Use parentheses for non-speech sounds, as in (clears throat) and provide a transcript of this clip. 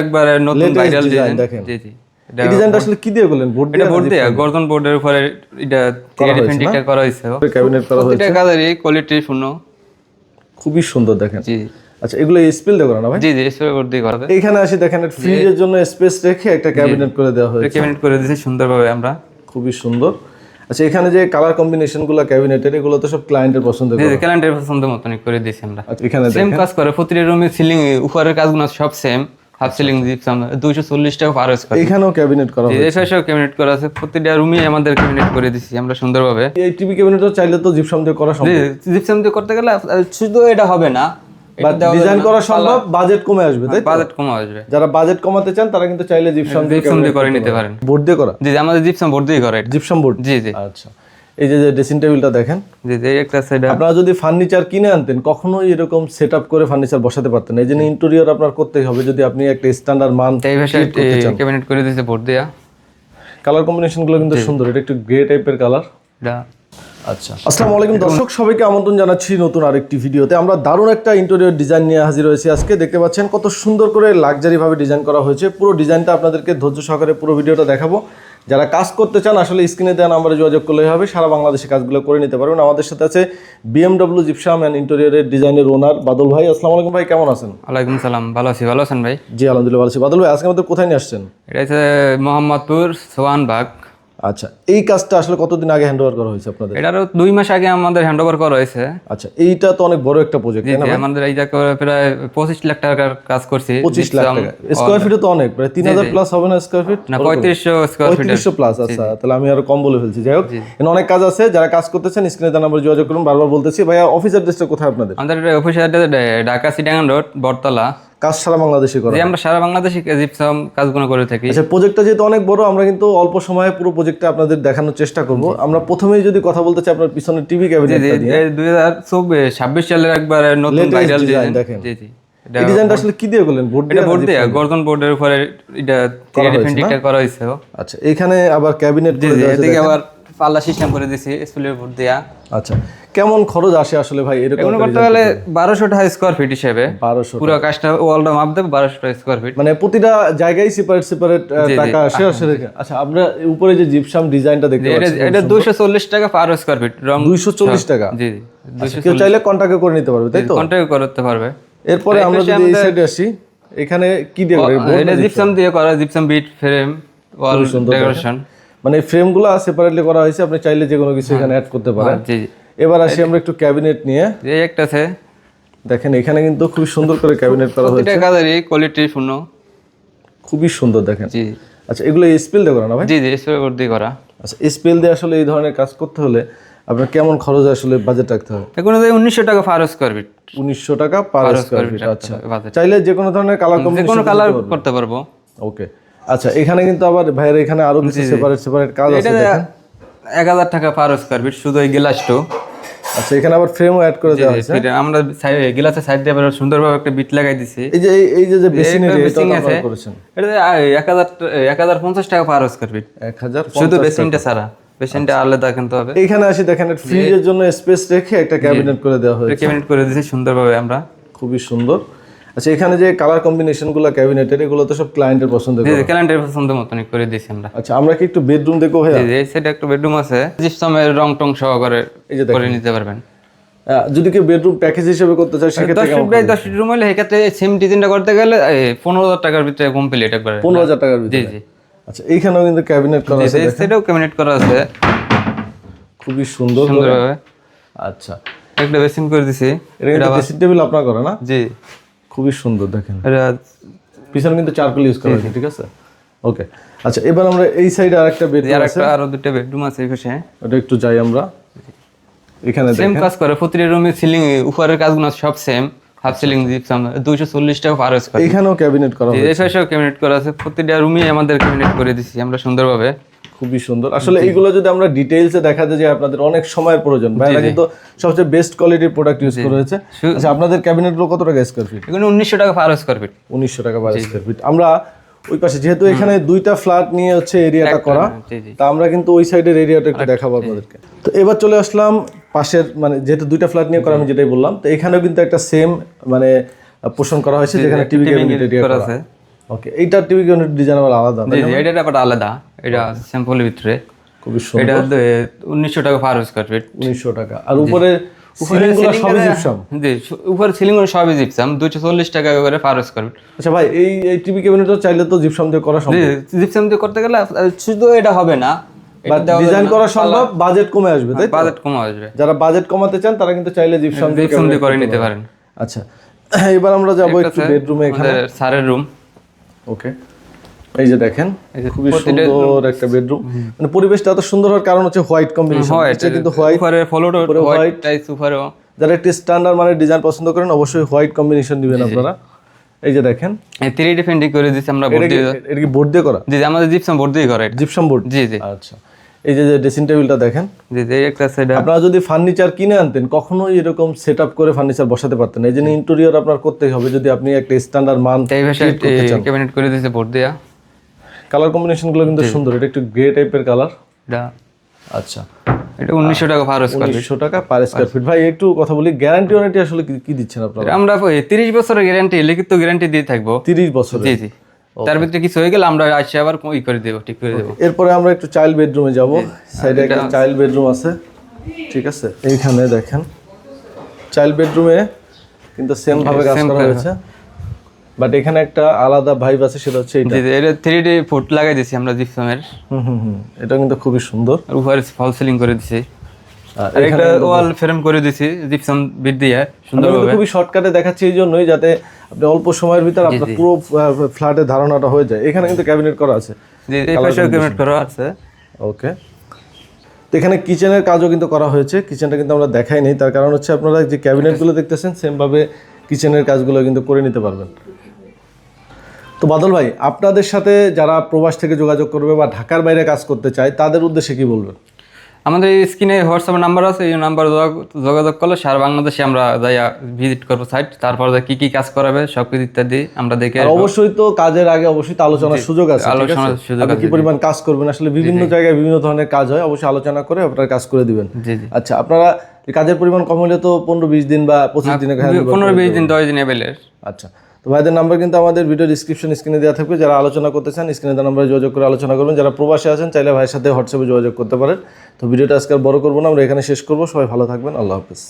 একবারে নতুন viral design দেখেন। জি জি। এই ডিজাইনটা আসলে কি দিয়ে করলেন? বোর্ড দিয়ে বোর্ড দিয়ে গর্দন বোর্ডের উপরে এটা করা 3D হয়েছে, প্রিন্টিংটা করা হয়েছে। ক্যাবিনেট করা হয়েছে। প্রতিটা কালারই কোয়ালিটি শূন্য। খুবই সুন্দর দেখেন। জি। আচ্ছা এগুলো স্পিল দিয়ে করা না ভাই? জি জি স্প্রে বোর্ড দিয়ে করা এইখানে আসি দেখেন ফ্রিজের জন্য স্পেস রেখে একটা ক্যাবিনেট করে দেওয়া হয়েছে। ক্যাবিনেট করে দিয়েছি সুন্দরভাবে আমরা। খুবই সুন্দর। আচ্ছা এখানে যে কালার কম্বিনেশনগুলো ক্যাবিনেটের এগুলো তো সব ক্লায়েন্টের পছন্দ করে। পছন্দ মতনই করে দিয়েছি আমরা। আচ্ছা এখানে সেম কাজ করে প্রতিটা রুমে সিলিং উপরের কাজগুলো সব সেম হাফ সিলিং জিপসাম দুইশো চল্লিশ টাকা পার স্কোয়ার এখানেও ক্যাবিনেট করা হয় এসব সব ক্যাবিনেট করা আছে প্রতিটা রুমে আমাদের ক্যাবিনেট করে দিছি আমরা সুন্দরভাবে। এই টিভি ক্যাবিনেটও চাইলে তো জিপসাম দিয়ে করা সম্ভব। জিপসাম দিয়ে করতে গেলে শুধু এটা হবে না ডিজাইন করা সম্ভব বাজেট কমে আসবে তাই বাজেট কম আসবে। যারা বাজেট কমাতে চান তারা কিন্তু চাইলে জিপসাম দিয়ে করে নিতে পারেন। বোর্ড দিয়ে করা? জি আমাদের জিপসাম বোর্ড দিয়ে করে। জিপসাম বোর্ড জি জি। আচ্ছা। এই যে ড্রেসিং টেবিলটা দেখেন। জি একটা আপনারা যদি ফার্নিচার কিনে আনতেন কখনোই এরকম সেট আপ করে ফার্নিচার বসাতে পারতেন। এই জন্য ইন্টেরিয়র আপনার করতেই হবে। যদি আপনি একটা স্ট্যান্ডার্ড মান ক্যাবিনেট করে দিয়েছে বোর্ড দিয়া। কালার কম্বিনেশনগুলো কিন্তু সুন্দর। এটা একটু গ্রে টাইপের কালার আচ্ছা। আসসালামু আলাইকুম দর্শক। সবাইকে আমন্ত্রণ জানাচ্ছি নতুন আরেকটি ভিডিওতে। আমরা দারুণ একটা ইন্টেরিয়র ডিজাইন নিয়ে হাজির হয়েছি আজকে। দেখতে পাচ্ছেন কত সুন্দর করে লাক্সারি ভাবে ডিজাইন করা হয়েছে। পুরো ডিজাইনটা আপনাদেরকে ধৈর্য সহকারে পুরো ভিডিওটা দেখাবো। যারা কাজ করতে চান আসলে স্ক্রিনে দেওয়া নাম্বারে যোগাযোগ করলেই হবে। সারা বাংলাদেশে কাজগুলো করে নিতে পারবেন। আমাদের সাথে আছে বিএমডব্লিউ জিপসাম অ্যান্ড ইন্টেরিয়ারের ডিজাইনের ওনার বাদল ভাই। আসসালামু আলাইকুম ভাই কেমন আছেন? আলাইকুম সালাম ভালো আছি। ভালো আছেন ভাই? জি আলহামদুলিল্লাহ ভালো আছি। বাদল ভাই আজকে আমাদের কোথায় নিয়ে আসছেন? এটা হচ্ছে মোহাম্মদপুর সোয়ানবাগ আচ্ছা এই কাজটা আসলে কতদিন আগে হ্যান্ড ওভার করা হয়েছে আপনাদের? এটারও দুই মাস আগে আমাদের হ্যান্ড ওভার করা হয়েছে। আচ্ছা এইটা তো অনেক বড় একটা প্রজেক্ট আমাদের এইটা প্রায় পঁচিশ লাখ টাকার কাজ করছি। পঁচিশ লাখ টাকা। স্কোয়ার ফিটে তো অনেক প্রায় তিন হাজার প্লাস হবে না স্কোয়ার ফিট না পঁয়ত্রিশশো স্কোয়ার ফিট পঁয়ত্রিশশো প্লাস আচ্ছা তাহলে আমি আরও কম বলে ফেলছি। যাই হোক অনেক কাজ আছে যারা কাজ করতেছেন স্ক্রিনে তার নাম্বার যোগাযোগ করুন বারবার বলতেছি। ভাইয়া অফিস অ্যাড্রেসটা কোথায় আপনাদের? আমাদের অফিস অ্যাড্রেস ঢাকা সিটাগান রোড বটতলা। কাজ সারা বাংলাদেশে করা আমরা সারা বাংলাদেশে জিপসাম কাজগুলো করে থাকি। আচ্ছা প্রজেক্টটা যেহেতু অনেক বড় আমরা কিন্তু অল্প সময়ে পুরো প্রজেক্টটা আপনাদের দেখানোর চেষ্টা করব। আমরা প্রথমেই যদি কথা বলতে চাই আপনার পিছনে টিভি ক্যাবিনেট দুই হাজার ছাব্বিশ সালের একবার নতুন ভাইরাল দেখেন। জি জি এই ডিজাইনটা আসলে কি দিয়ে করলেন? বোর্ড দিয়ে বোর্ড দিয়ে গর্দন বোর্ডের উপরে এটা প্রিন্টিংটা করা হয়েছে। আচ্ছা এখানে আবার ক্যাবিনেট জি এদিকে আবার পাল্লা সিস্টেম করে দিয়েছি স্কুলের বোর্ড দিয়া। আচ্ছা কেমন খরচ আসে আসলে ভাই? এরকম করতে গেলে বারোশো টাকা স্কোয়ার ফিট হিসেবে। বারোশো পুরো কাজটা ওয়ালটা মাপ দেবে বারোশো টাকা স্কোয়ার ফিট মানে প্রতিটা জায়গায় সেপারেট সেপারেট টাকা আসে আসলে আচ্ছা আমরা উপরে যে জিপসাম ডিজাইনটা দেখতে পাচ্ছি এটা দুইশো চল্লিশ টাকা পার স্কোয়ার ফিট রং দুইশো চল্লিশ টাকা? জি জি। আচ্ছা, কেউ চাইলে কন্টাক্ট করে নিতে পারবে তাই তো? কন্ট্যাক্ট করতে পারবে। এরপরে আমরা যদি এই সাইডে আসি এখানে কি দিয়ে এটা জিপসাম দিয়ে করা gypsum bit frame wall decoration মানে ফ্রেমগুলো সেপারেটলি করা হয়েছে আপনি চাইলে যে কোনো কিছু এখানে অ্যাড করতে পারেন। জি জি। এবার আসি আমরা একটু ক্যাবিনেট নিয়ে। এই একটা আছে। দেখেন এখানে কিন্তু খুব সুন্দর করে ক্যাবিনেট করা হয়েছে। প্রতিটা কালারই কোয়ালিটি শূন্য। খুবই সুন্দর দেখেন। জি। আচ্ছা এগুলো স্পিল দিয়ে করা না ভাই? জি জি বোর্ড দিয়ে করা। আচ্ছা স্পেল দিয়ে আসলে এই ধরনের কাজ করতে হলে আপনার কেমন খরচ আসলে বাজেট রাখতে হবে এখন উনিশশো টাকা পার স্কোয়ার ফিট উনিশশো টাকা পার স্কোয়ার ফিট আচ্ছা। চাইলে যে কোনো ধরনের কালার যে কোনো কালার করতে পারব। ওকে আচ্ছা এখানে কিন্তু আবার ভাইয়ের এখানে আরও কিছু সেপারেট সেপারেট কাজ আছে দেখেন। এক হাজার টাকা পার স্কোয়ার ফিট শুধু এই গ্লাসটো আচ্ছা এখানে আবার ফ্রেমও অ্যাড করে দেওয়া হয়েছে। আমরা গ্লাসের সাইড দিয়ে আবার সুন্দরভাবে একটা বিট লাগাই দিছি। এই যে এই- যে যে বেসিন এটা আছে। করেছেন। এটা এক হাজার এক হাজার পঞ্চাশ টাকা পার স্কোয়ার ফিট এক হাজার শুধু বেসিনটা সারা বেসিনটা আলাদা কিনতে হবে। এখানে আসি দেখেন ফ্রিজের জন্য স্পেস রেখে একটা ক্যাবিনেট করে দেওয়া হয়েছে। ক্যাবিনেট করে দিয়েছি সুন্দরভাবে আমরা। খুবই সুন্দর। আচ্ছা এখানে যে কালার কম্বিনেশনগুলো ক্যাবিনেটের এগুলো তো সব ক্লায়েন্টের পছন্দ ক্যালেন্ডার পছন্দ মতনই করে দিয়েছি আমরা। আচ্ছা আমরা কি একটু বেডরুম জি, জি, এই সাইডে একটা বেডরুম আছে। জিপসামের রং টং সহকারে এই যে করে নিতে পারবেন। যদি কেউ বেডরুম প্যাকেজ হিসেবে করতে চায় সেক্ষেত্রে দশ ফিট বাই দশ ফিট রুম হলে সেক্ষেত্রে সেম ডিজাইনটা করতে গেলে পনেরো হাজার টাকার ভিতরে কমপ্লিট একবারে। পনেরো হাজার টাকার জি ভিতরে। জি। আচ্ছা এইখানেও কিন্তু ক্যাবিনেট করা আছে এই সাইডেও ক্যাবিনেট করা আছে। খুবই সুন্দর করে। সুন্দরভাবে। আচ্ছা। একটা বেসিন করে দিছি। এটা ড্রেসিং টেবিল আপনার করে না? জি। খুবই সুন্দর দেখেন। পিছনে কিন্তু চারকোল ইউজ করা ঠিক আছে? ওকে আচ্ছা এবার আমরা এই সাইডে আরেকটা বেডরুম আর আছে। একটা আরও দুটো বেডরুম আছে এই পাশে ওটা একটু যাই আমরা। এখানে সেম কাজ করে প্রতিটা রুমে সিলিং উপরের কাজগুলো সব সেম হাফ সিলিং জিপসাম দুইশো চল্লিশ টাকা পার স্কোয়ার এইখানেও ক্যাবিনেট করা হয়েছে। সব ক্যাবিনেট করা আছে। প্রতিটা রুমে আমাদের ক্যাবিনেট করে দিছি আমরা সুন্দরভাবে। খুবই সুন্দর। আসলে এইগুলো যদি আমরা ডিটেইলসে দেখাতে যাই আপনাদের অনেক সময়ের প্রয়োজন। ভাইরা কিন্তু সবচেয়ে বেস্ট কোয়ালিটির প্রোডাক্ট ইউজ করা হয়েছে। আচ্ছা আপনাদের ক্যাবিনেটগুলো কত টাকা স্কোয়ার ফিট এখানে উনিশশো টাকা পার স্কোয়ার ফিট উনিশশো টাকা পার স্কোয়ার ফিট আমরা ওই পাশে যেহেতু এখানে দুইটা ফ্ল্যাট নিয়ে হচ্ছে এরিয়াটা করা তা আমরা কিন্তু ওই সাইডের এরিয়াটা একটু দেখাবো আপনাদেরকে। তো এবার চলে আসলাম পাশের মানে যেহেতু দুইটা ফ্ল্যাট নিয়ে করা আমি যেটাই বললাম তো এখানেও কিন্তু একটা সেম মানে পোষণ করা হয়েছে যেখানে টিভি ক্যাবিনেট করা আছে। ওকে এইটার টিভি কেবিনেট ডিজাইন আবার আলাদা জি জি এটা আবার আলাদা। এটা স্যাম্পলের ভিতরে। খুবই সুন্দর। এটা উনিশশো টাকা পার স্কোয়ার ফিট উনিশশো টাকা। আর উপরে সিলিংগুলো সবই জিপসাম জি উপরে সিলিং সবই জিপসাম দুশো চল্লিশ টাকা করে পার স্কোয়ার ফিট আচ্ছা ভাই এই টিভি ক্যাবিনেটও চাইলে তো জিপসাম দিয়ে করা সম্ভব। জি জিপসাম দিয়ে করতে গেলে শুধু এটা হবে না ডিজাইন করা সম্ভব বাজেট কমে আসবে তাই বাজেট কম আসবে। যারা বাজেট কমাতে চান তারা কিন্তু চাইলে জিপসাম জিপসাম দিয়ে করে নিতে পারেন। আচ্ছা (clears throat) এবার আমরা যাব একটু বেডরুমে এখানে। স্যারের রুম ওকে এই যে দেখেন খুবই সুন্দর একটা বেডরুম মানে পরিবেশটা এত সুন্দর হওয়ার কারণ হচ্ছে হোয়াইট কম্বিনেশন এটা কিন্তু হোয়াইট উপরে উপরে হোয়াইট। টাইস উপরেও যারা একটি স্ট্যান্ডার্ড মানে ডিজাইন পছন্দ করেন অবশ্যই হোয়াইট কম্বিনেশন দিবেন আপনারা। এই যে দেখেন। থ্রি ডি পেন্টিং করে দিচ্ছি আমরা বোর্ড দিয়ে। এটা কি বোর্ড দিয়ে করা? জি জি, আমাদের জিপসাম বোর্ড দিয়ে করা এটা। জিপসাম বোর্ড জি জি। আচ্ছা। এই যে ড্রেসিং টেবিলটা দেখেন। জি জি একটা সেটা আপনারা যদি ফার্নিচার কিনে আনতেন কখনোই এরকম সেট করে ফার্নিচার বসাতে পারতেন। এই জন্য ইন্টেরিয়র আপনার করতেই হবে যদি আপনি একটা স্ট্যান্ডার্ড মান ক্যাবিনেট করে দিয়েছে বোর্ড দিয়া। কালার কম্বিনেশনগুলো কিন্তু সুন্দর। এটা একটু গ্রে টাইপের কালার আচ্ছা। এটা উনিশশো টাকা পার স্কোয়ার উনিশশো টাকা পার স্কোয়ার ফিট ভাই একটু কথা বলি গ্যারান্টি ওয়ারেন্টি আসলে কি- কি দিচ্ছেন আপনারা? আমরা তিরিশ বছরের গ্যারান্টি লিখিত গ্যারান্টি দিয়ে থাকব। তিরিশ বছর জি জি। তার ভিতরে কিছু হয়ে গেলে আমরা আসে আবার ই করে দেবো ঠিক করে দেবো। এরপরে আমরা একটু চাইল্ড বেডরুমে যাব। সাইডে একটা চাইল্ড বেডরুম আছে। ঠিক আছে? এইখানে দেখেন। চাইল্ড বেডরুমে কিন্তু সেম ভাবে কাজ করা হয়েছে। বাট এখানে একটা আলাদা ভাইব আছে সেটা হচ্ছে এটা এটা থ্রি ডি ফুট লাগাই দিছি আমরা জিপসামের। হুম হুম এটা কিন্তু খুবই সুন্দর। আর উপরে ফল সিলিং করে আর একটা ওয়াল ফ্রেম করে দিছি জিপসাম বিট দিয়ে সুন্দর আমরা কিন্তু খুবই শর্টকাটে দেখাচ্ছি এই জন্যই যাতে আপনি অল্প সময়ের ভিতর আপনার পুরো ফ্ল্যাটের ধারণাটা হয়ে যায়। এখানে কিন্তু ক্যাবিনেট করা আছে। জি এই পাশে ক্যাবিনেট করা আছে। ওকে তো এখানে কিচেনের কাজও কিন্তু করা হয়েছে। কিচেনটা কিন্তু আমরা দেখাই নেই। তার কারণ হচ্ছে আপনারা যে ক্যাবিনেটগুলো দেখতেছেন সেমভাবে কিচেনের কাজগুলো কিন্তু করে নিতে পারবেন। তো বাদল ভাই আপনাদের সাথে যারা প্রবাস থেকে যোগাযোগ করবে বা ঢাকার বাইরে কাজ করতে চায় তাদের উদ্দেশ্যে কি বলবেন? আমাদের এই স্ক্রিনে হোয়াটসঅ্যাপ নাম্বার আছে এই নাম্বার যোগাযোগ করলে সারা বাংলাদেশে আমরা যাই ভিজিট করব সাইট তারপর কি কি কাজ করাবে সব কিছু ইত্যাদি আমরা দেখে অবশ্যই তো কাজের আগে অবশ্যই তো আলোচনার সুযোগ আছে আলোচনার সুযোগ কি পরিমাণ কাজ করবেন? আসলে বিভিন্ন জায়গায় বিভিন্ন ধরনের কাজ হয় অবশ্যই আলোচনা করে আপনারা কাজ করে দিবেন। আচ্ছা আপনারা কাজের পরিমাণ কম হলে তো পনেরো বিশ দিন বা পঁচিশ দিনে পনেরো বিশ দিন দশ দিন এবেলের আচ্ছা। তো ভাইদের নাম্বার কিন্তু আমাদের ভিডিও ডিসক্রিপশন স্ক্রিনে দেওয়া থাকবে। যারা আলোচনা করতে চান স্ক্রিনে দেওয়া নাম্বারে যোগাযোগ করে আলোচনা করবেন। যারা প্রবাসে আছেন, চাইলে ভাইয়ের সাথে হোয়াটসঅ্যাপে যোগাযোগ করতে পারেন। তো ভিডিওটা আজকাল বড় করব না, আমরা এখানে শেষ করব। সবাই ভালো থাকবেন। আল্লাহ হাফিজ।